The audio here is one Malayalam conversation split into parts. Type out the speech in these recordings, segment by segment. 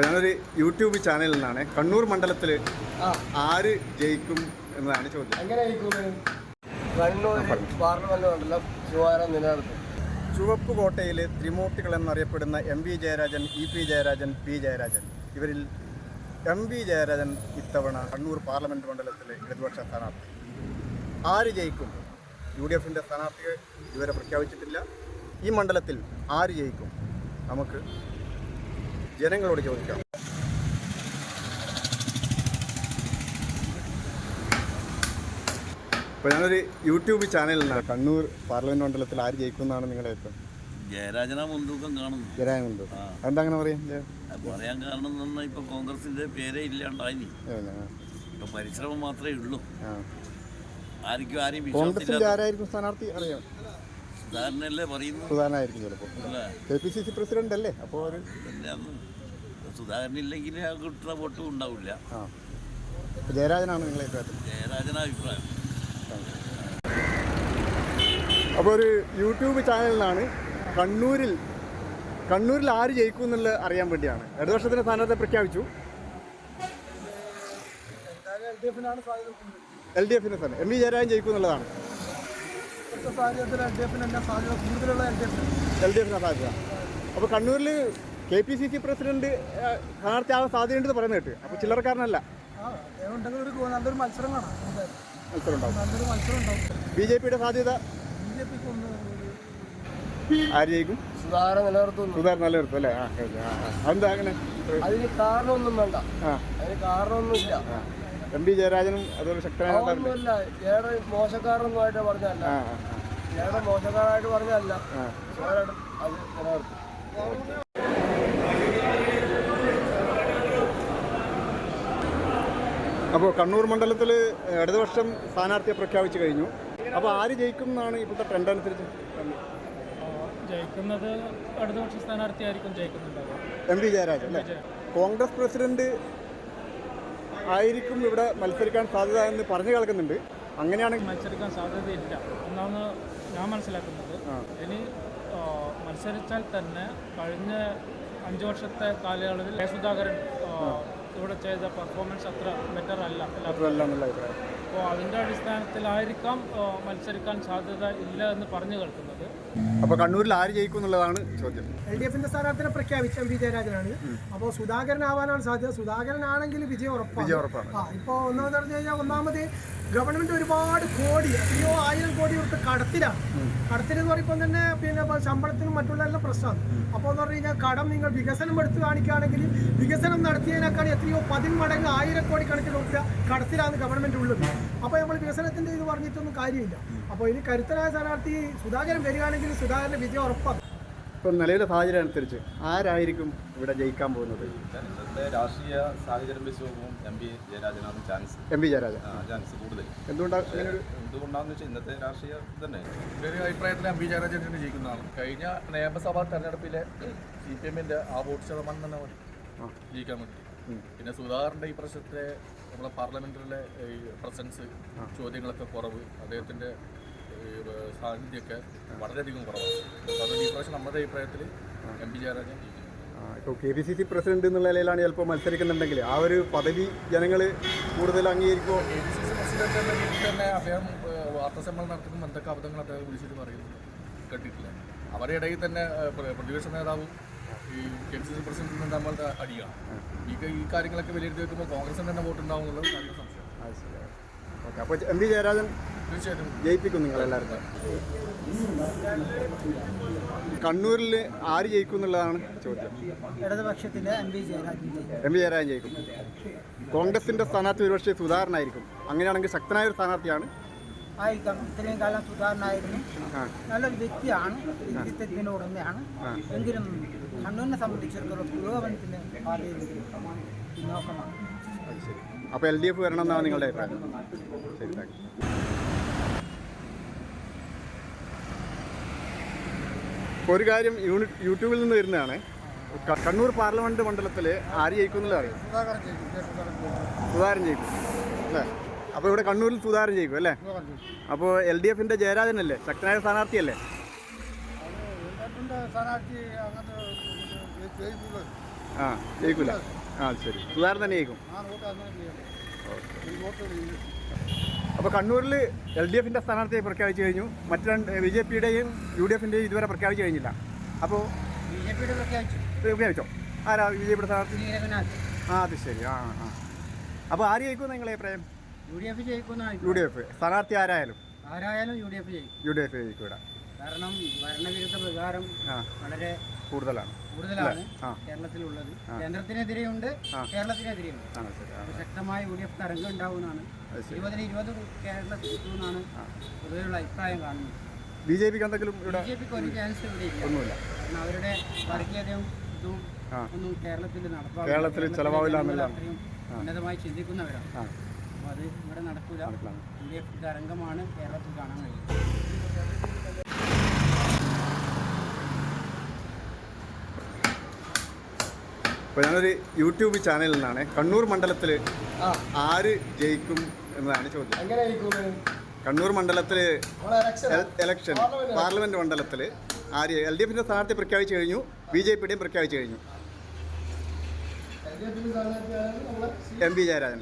അപ്പോൾ ഞാനൊരു യൂട്യൂബ് ചാനലിൽ നിന്നാണ്. കണ്ണൂർ മണ്ഡലത്തിൽ ആര് ജയിക്കും എന്നതാണ് ചോദ്യം. എങ്ങനെ കണ്ണൂർ പാർലമെന്റ് മണ്ഡലം ശിവാരം നിലനിർത്തും. ചുവപ്പ് കോട്ടയിലെ ത്രിമൂർത്തികൾ എന്നറിയപ്പെടുന്ന M V Jayarajan E P Jayarajan P Jayarajan. ഇവരിൽ എം വി ജയരാജൻ ഇത്തവണ കണ്ണൂർ പാർലമെന്റ് മണ്ഡലത്തിലെ ഇടതുപക്ഷ സ്ഥാനാർത്ഥി. ആര് ജയിക്കും? യു ഡി എഫിന്റെ സ്ഥാനാർത്ഥിയെ ഇതുവരെ പ്രഖ്യാപിച്ചിട്ടില്ല. ഈ മണ്ഡലത്തിൽ ആര് ജയിക്കും? നമുക്ക് ജനങ്ങളോട് ചോദിക്കാം. ഇപ്പോൾ ഞാനൊരു യൂട്യൂബ് ചാനലിൽ നിന്നാണ് കണ്ണൂർ പാർലമെന്റ് മണ്ഡലത്തിൽ ആര് ജയിക്കും എന്നാണ് നിങ്ങളുടെ ഇപ്പം ജയരാജന മുൻതൂക്കം കാണുന്നു. ജരാനുണ്ട് എന്താ അങ്ങനെ പറയാം? ജയ- അത് പറയാൻ കാരണം എന്ന് പറഞ്ഞാൽ ഇപ്പൊ കോൺഗ്രസിന്റെ പേരേ ഇല്ലാണ്ടായി ഏ, ആ, ഇപ്പൊ പരിശ്രമം മാത്രമേ ഉള്ളൂ. ആ. ആർക്കും ആരെയും കോൺഗ്രസിന്റെ വിശ്വാസമില്ല ആരായിരിക്കും സ്ഥാനാർത്ഥി അറിയാം. സുധാകരനല്ലേ പറയുന്നു സുധാകരനായിരിക്കും ചിലപ്പോൾ അല്ലേ? K P C C president അല്ലേ? അപ്പോൾ ഒരു ഇല്ലെങ്കിൽ സുധാകരനില്ലെങ്കിൽ ആ കിട്ടുന്ന വോട്ടും ഉണ്ടാവില്ല. ആ. ജയരാജനാണ് നിങ്ങളെ അഭിപ്രായത്തിൽ? ജയരാജന അഭിപ്രായം. അപ്പോൾ ഒരു യൂട്യൂബ് ചാനലിനാണ് കണ്ണൂരിൽ കണ്ണൂരിൽ ആര് ജയിക്കും എന്നുള്ളത് അറിയാൻ വേണ്ടിയാണ്. ഇടതുപക്ഷത്തിന്റെ സ്ഥാനാർത്ഥി പ്രഖ്യാപിച്ചു. എൽ ഡി എഫിനാണ് എൽ ഡി എഫിന്റെ സ്ഥാനം. എം വി ജയരാജൻ ജയിക്കും എന്നുള്ളതാണ്. സാഹചര്യത്തിൽ എൽ ഡി എഫിന് തന്നെ സാധ്യത കൂടുതലുള്ള എൽ ഡി എഫിന് എൽ ഡി എഫിന്റെ സാധ്യത. അപ്പോൾ കണ്ണൂരിൽ K P C C president സ്ഥാനാർത്ഥി ആവാൻ സാധ്യതയുണ്ടെന്ന് പറയുന്നത് കേട്ട്. അപ്പോൾ ചില്ലറക്കാരനല്ല. ഉണ്ടെങ്കിൽ ഒരു നല്ലൊരു മത്സരം കാണാം. മത്സരം ഉണ്ടാവും. നല്ലൊരു മത്സരം ഉണ്ടാവും. ബി ജെ പിയുടെ സാധ്യത? ബി ജെ പിക്ക് ഒന്ന് ആര് ജയിക്കും സുധാകരൻ നിലനിർത്തുന്നു. സുധാകരൻ നിലനിർത്തും അല്ലേ? ആ. അതെന്താ അങ്ങനെ? അതിന് കാരണമൊന്നും വേണ്ട. അതിന് കാരണമൊന്നുമില്ല. എം പി ജയരാജനും അതുപോലെ ശക്തനായ ആയിട്ട് പറഞ്ഞല്ല ആ ആ ഏറെ മോശക്കാരായിട്ട് പറഞ്ഞല്ല അത് നിലനിർത്തും. അപ്പോൾ കണ്ണൂർ മണ്ഡലത്തിൽ ഇടതുപക്ഷം സ്ഥാനാർത്ഥിയെ പ്രഖ്യാപിച്ചു കഴിഞ്ഞു. അപ്പോൾ ആര് ജയിക്കും എന്നാണ് ഇപ്പോഴത്തെ ട്രെൻഡ് അനുസരിച്ച്? ജയിക്കുന്നത് ഇടതുപക്ഷ സ്ഥാനാർത്ഥിയായിരിക്കും ജയിക്കുന്നുണ്ടാവുക. എം പി ജയരാജൻ അല്ലേ? കോൺഗ്രസ് പ്രസിഡന്റ് ആയിരിക്കും ഇവിടെ മത്സരിക്കാൻ സാധ്യത എന്ന് പറഞ്ഞു കേൾക്കുന്നുണ്ട്. അങ്ങനെയാണെങ്കിൽ മത്സരിക്കാൻ സാധ്യതയില്ല. എന്നാണ് ഞാൻ മനസ്സിലാക്കുന്നത് ഇനി മത്സരിച്ചാൽ തന്നെ കഴിഞ്ഞ അഞ്ച് വർഷത്തെ കാലയളവിൽ. സുധാകരൻ ഇവിടെ ചെയ്ത പെർഫോമൻസ് അത്ര ബെറ്റർ അല്ല. അപ്പോൾ അതിന്റെ അടിസ്ഥാനത്തിലായിരിക്കാം മത്സരിക്കാൻ സാധ്യത ഇല്ല എന്ന് പറഞ്ഞു കേൾക്കുന്നത്. അപ്പോൾ കണ്ണൂരിൽ ആര് ജയിക്കും എന്നുള്ളതാണ് ചോദ്യം. എൽ ഡി എഫിന്റെ സ്ഥാനാർത്ഥിനെ പ്രഖ്യാപിച്ച എം വി ജയരാജനാണ്. അപ്പോൾ സുധാകരനാവാനാണ് സാധ്യത. സുധാകരനാണെങ്കിൽ വിജയം ഉറപ്പാണ്. വിജയം ഉറപ്പാണ്. ആ ഇപ്പോൾ ഒന്നാമത് പറഞ്ഞു കഴിഞ്ഞാൽ ഒന്നാമത് ഗവൺമെന്റ് ഒരുപാട് കോടി എത്രയോ ആയിരം കോടി കൊടുത്ത് കടത്തിലാണ്. കടത്തിലെന്ന് പറയുമ്പോൾ തന്നെ പിന്നെ ഇപ്പൊ ശമ്പളത്തിനും മറ്റുള്ള എല്ലാം പ്രശ്നമാണ് അപ്പോൾ എന്ന് പറഞ്ഞു കഴിഞ്ഞാൽ കടം നിങ്ങൾ വികസനം എടുത്ത് കാണിക്കുകയാണെങ്കിൽ വികസനം നടത്തിയതിനേക്കാൾ എത്രയോ പതിന്മടങ്ങ് ആയിരം കോടി കണക്കിന് കൊടുക്കുക കടത്തിലാണ് ഗവൺമെന്റ് ഉള്ളത്. അപ്പോൾ നമ്മൾ വികസനത്തിന്റെ ഇത് പറഞ്ഞിട്ടൊന്നും കാര്യമില്ല. അപ്പോൾ ഇനി കരുത്തനായ സ്ഥാനാർത്ഥി സുധാകരൻ വരികയാണെങ്കിൽ സുധാകരന്റെ വിജയം ഉറപ്പാണ് ഇപ്പം നിലവിലെ സാഹചര്യം അനുസരിച്ച് ആരായിരിക്കും ഇവിടെ ജയിക്കാൻ പോകുന്നത്? ഇന്നത്തെ രാഷ്ട്രീയ സാഹചര്യം വെച്ച് നോക്കുമ്പോൾ എം പി ജയരാജനാണ് ചാൻസ്. M P Jayarajan. ആ, ചാൻസ് കൂടുതൽ. എന്തുകൊണ്ടാണ് എന്തുകൊണ്ടാണെന്ന് വെച്ചാൽ ഇന്നത്തെ രാഷ്ട്രീയ തന്നെ എന്റെ ഒരു അഭിപ്രായത്തിൽ എം പി ജയരാജൻ തന്നെ ജയിക്കുന്നതാണ്. കഴിഞ്ഞ നിയമസഭാ തെരഞ്ഞെടുപ്പിലെ സി പി എമ്മിന്റെ ആ വോട്ട് ശതമാനം തന്നെ. ജയിക്കാൻ വേണ്ടി ഉം. പിന്നെ സുധാകരന്റെ ഈ പ്രശ്നത്തിലെ നമ്മളെ പാർലമെന്റിലെ ഈ പ്രസൻസ് ചോദ്യങ്ങളൊക്കെ കുറവ് അദ്ദേഹത്തിന്റെ സാന്നിധ്യമൊക്കെ വളരെയധികം കുറവാണ്. അതുകൊണ്ട് ഈ പ്രാവശ്യം നമ്മുടെ അഭിപ്രായത്തിൽ എം പി ജയരാജൻ ഇപ്പോൾ K P C C president എന്നുള്ള നിലയിലാണ് ചിലപ്പോൾ മത്സരിക്കുന്നുണ്ടെങ്കിൽ ആ ഒരു പദവി ജനങ്ങൾ കൂടുതൽ അംഗീകരിക്കുമോ K P C C president എന്ന രീതിയിൽ തന്നെ അദ്ദേഹം വാർത്താസമ്മേളനം നടത്തുമ്പോൾ എന്തൊക്കെ അബദ്ധങ്ങൾ അദ്ദേഹം വിളിച്ചിട്ട് പറയുന്നു കേട്ടിട്ടില്ല. അവരുടെ ഇടയിൽ തന്നെ പ്രതിപക്ഷ നേതാവും ഈ കെ പി സി സി പ്രസിഡന്റും തമ്മിൽ അടിയാണ് ഈ ഈ കാര്യങ്ങളൊക്കെ വിലയിരുത്തി വെക്കുമ്പോൾ കോൺഗ്രസിന് തന്നെ വോട്ട് ഉണ്ടാവും എന്നുള്ളത് നല്ല സംശയം. ഓക്കെ അപ്പോൾ എം പി ജയരാജൻ തീർച്ചയായിട്ടും. ജയിപ്പിക്കും എല്ലാവർക്കും കണ്ണൂരിൽ ആര് ജയിക്കും എന്നുള്ളതാണ് ചോദ്യം. ഇടതുപക്ഷത്തിലെ M V Jayarajan M P Jayarajan ജയിക്കും. കോൺഗ്രസിന്റെ സ്ഥാനാർത്ഥി ഒരുപക്ഷെ സുധാകരനായിരിക്കും. അങ്ങനെയാണെങ്കിൽ ശക്തനായ ഒരു സ്ഥാനാർത്ഥിയാണ് ആയിരിക്കാം ഇത്രയും കാലം സുധാകരനായിരുന്നു നല്ലൊരു വ്യക്തിയാണ്. വ്യക്തിത്വത്തിന്റെ ഉടമയാണ്. എങ്കിലും കണ്ണൂരിനെ സംബന്ധിച്ചിടത്തോളം പുരോഗമനത്തിന് പാതയിൽ പിന്നോക്കമാണ് അപ്പോൾ എൽ ഡി എഫ് വരണം എന്നാണ് നിങ്ങളുടെ അഭിപ്രായം. ശരി താങ്ക് ഒരു കാര്യം യൂണിറ്റ് യൂട്യൂബിൽ നിന്ന് വരുന്നതാണ്. കണ്ണൂർ പാർലമെന്റ് മണ്ഡലത്തിൽ ആര് ജയിക്കുന്നില്ല അറിയാം? സുധാകരൻ ജയിക്കും. അല്ലേ? അപ്പോൾ ഇവിടെ കണ്ണൂരിൽ സുധാകരൻ ജയിക്കും അല്ലേ? അപ്പോൾ എൽ ഡി എഫിന്റെ ജയരാജനല്ലേ? ശക്തനായ സ്ഥാനാർത്ഥിയല്ലേ? ആ ജയിക്കൂല. ആ ശരി. സുധാകരൻ തന്നെ ജയിക്കും. അപ്പോൾ കണ്ണൂരിൽ എൽ ഡി എഫിന്റെ സ്ഥാനാർത്ഥിയെ പ്രഖ്യാപിച്ചു കഴിഞ്ഞു. മറ്റ് രണ്ട് ബി ജെ പിയുടെയും യു ഡി എഫിന്റെയും ഇതുവരെ പ്രഖ്യാപിച്ചു കഴിഞ്ഞില്ല. അപ്പോൾ ബി ജെ പിയുടെ പ്രഖ്യാപിച്ചു. പ്രഖ്യാപിച്ചോ? ആരാ ബി ജെ പിയുടെ സ്ഥാനാർത്ഥി? ആ അത് ശരി. ആ ആ. അപ്പോൾ ആര് ജയിക്കും നിങ്ങളെ അഭിപ്രായം? യു ഡി എഫ് ജയിക്കുന്ന യു ഡി എഫ്. സ്ഥാനാർത്ഥി ആരായാലും. ആരായാലും യു ഡി എഫ് ജയിക്കും. യു ഡി എഫ് ജയിക്കും ഇവിടെ കാരണം ഭരണവിരുദ്ധ പ്രകാരം വളരെ കൂടുതലാണ്. കൂടുതലാണ്. കേരളത്തിലുള്ളത്. കേന്ദ്രത്തിനെതിരെയുണ്ട് കേരളത്തിനെതിരെയുണ്ട്. ശക്തമായ യു ഡി എഫ് തരംഗം ഉണ്ടാവുമെന്നാണ്. ഇരുപതിന് ഇരുപത് കേരളത്തിൽ എത്തുമെന്നാണ് പൊതുവെയുള്ള അഭിപ്രായം കാണുന്നത്. ബി ജെ പിക്ക് എന്തെങ്കിലും ബി ജെ പിക്ക് ഒരു ചാൻസ് ഇവിടെ ഒന്നുമില്ല. കാരണം അവരുടെ വർഗീയതയും ഇതും ഒന്നും കേരളത്തിൽ നടപ്പാവില്ല. കേരളത്തിൽ ചെലവാവില്ല ഉന്നതമായി ചിന്തിക്കുന്നവരാണ്. അത് ഇവിടെ നടക്കൂല. നടക്കില്ല. യു ഡി എഫ് തരംഗമാണ് കേരളത്തിൽ കാണാൻ കഴിയുന്നത്. അപ്പോൾ ഞാനൊരു യൂട്യൂബ് ചാനലിൽ നിന്നാണ്. കണ്ണൂർ മണ്ഡലത്തിൽ ആര് ജയിക്കും എന്നതാണ് ചോദ്യം. കണ്ണൂർ മണ്ഡലത്തിൽ election parliament election parliament parliament മണ്ഡലത്തിൽ ആര് എൽ ഡി എഫിന്റെ സ്ഥാനാർത്ഥി പ്രഖ്യാപിച്ചു കഴിഞ്ഞു ബി ജെ പിയുടെയും പ്രഖ്യാപിച്ചു കഴിഞ്ഞു. M P Jayarajan?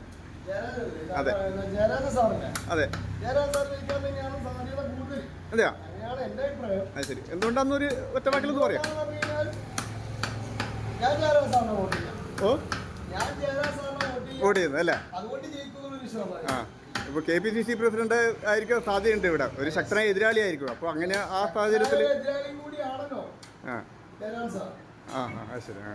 അതെ. അതെ. അതെയാ? അത് ശരി. എന്തുകൊണ്ടാന്നൊരു ഒറ്റ വാക്കിലൊന്ന് പറയാം? ഓ? വോട്ട് ചെയ്യാം. വോട്ട് ചെയ്യുന്നു അല്ലേ? ആ. ഇപ്പോൾ K P C C president ആയിരിക്കും സാധ്യതയുണ്ട് ഇവിടെ. ഒരു ശക്തനായ എതിരാളി ആയിരിക്കും. അപ്പോൾ അങ്ങനെ ആ സാഹചര്യത്തിൽ ആ. ആ ആ ശരി. ആ.